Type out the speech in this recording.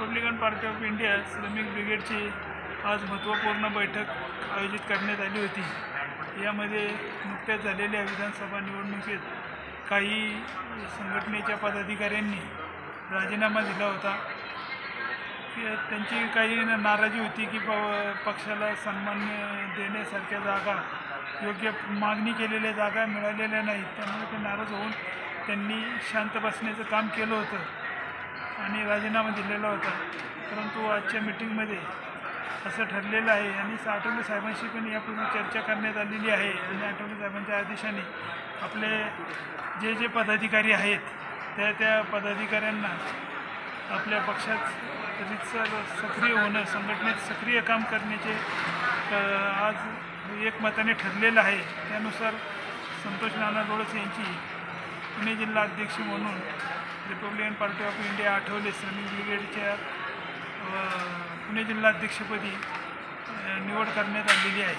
Republican Party of India श्रमिक ब्रिगेडची आज महत्त्वपूर्ण बैठक आयोजित करण्यात आली होती. यामध्ये नुकत्याच झालेल्या विधानसभा निवडणुकीत काही संघटनेच्या पदाधिकाऱ्यांनी राजीनामा दिला होता. की त्यांची काही न- नाराजी होती की प पक्षाला सन्मान देण्यासारख्या जागा योग्य मागणी केलेल्या जागा मिळालेल्या नाहीत. त्यामुळे ते नाराज होऊन त्यांनी शांत बसण्याचं काम केलं होतं. आणि राजीनामा दिलेला होता. परंतु आजच्या मिटिंगमध्ये असं ठरलेलं आहे आणि आठवले साहेबांशी पण यापूर्वी चर्चा करण्यात आलेली आहे आणि आठवले साहेबांच्या आदेशाने आपले जे जे पदाधिकारी आहेत त्या त्या पदाधिकाऱ्यांना आपल्या पक्षात रितसर सक्रिय होणं संघटनेत सक्रिय काम करण्याचे आज एकमताने ठरलेलं आहे. त्यानुसार संतोष नाना डोळस यांची पुणे जिल्हा अध्यक्ष म्हणून Republican Party of India Athawale श्रमिक ब्रिगेडच्या पुणे जिल्हाध्यक्षपदी निवड करण्यात आलेली आहे.